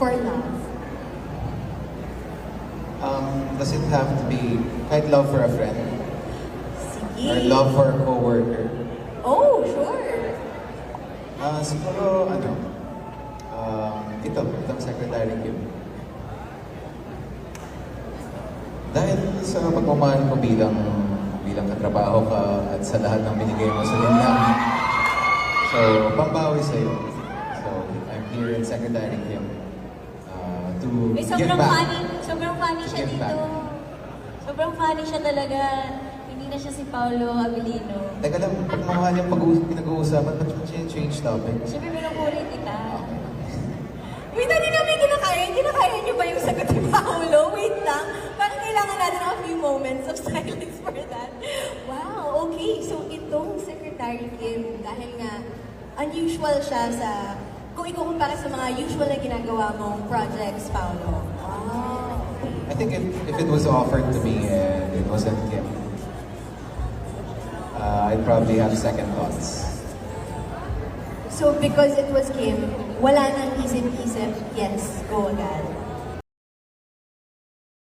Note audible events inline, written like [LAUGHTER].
for love? Um, does it have to be kahit love for a friend? Sige. Or love for a coworker? Oh, sure. Ah, siguro, ano, um, ito, itong Secretary Kim. Dahil sa pagmamahal ko bilang bilang katrabaho ka at sa lahat ng binigay mo sa linlang. So, pambawi sa'yo. So, I'm here in Secretary Kim uh, to May give sobrang back. funny, sobrang funny siya dito. back. Sobrang funny siya talaga. Hindi na siya si Paolo Abilino. Teka lang, pagmamahal yung pag- pinag-uusapan, ba't mo siya change topic? Siyempre, pinupuri kita. Wait, hindi namin kinakaya. Kinakaya niyo ba yung sagot ni Paolo? Wait lang. Parang kailangan natin a few moments of [LAUGHS] silence for that. Wow, okay. So itong Secretary Kim, dahil nga unusual siya sa, kung ikukumpara sa mga usual na ginagawa mong projects, Paolo. Wow. I think if, if it was offered to me and it wasn't Kim, uh, I'd probably have second thoughts. So because it was Kim, wala nang isip-isip, yes, go agad.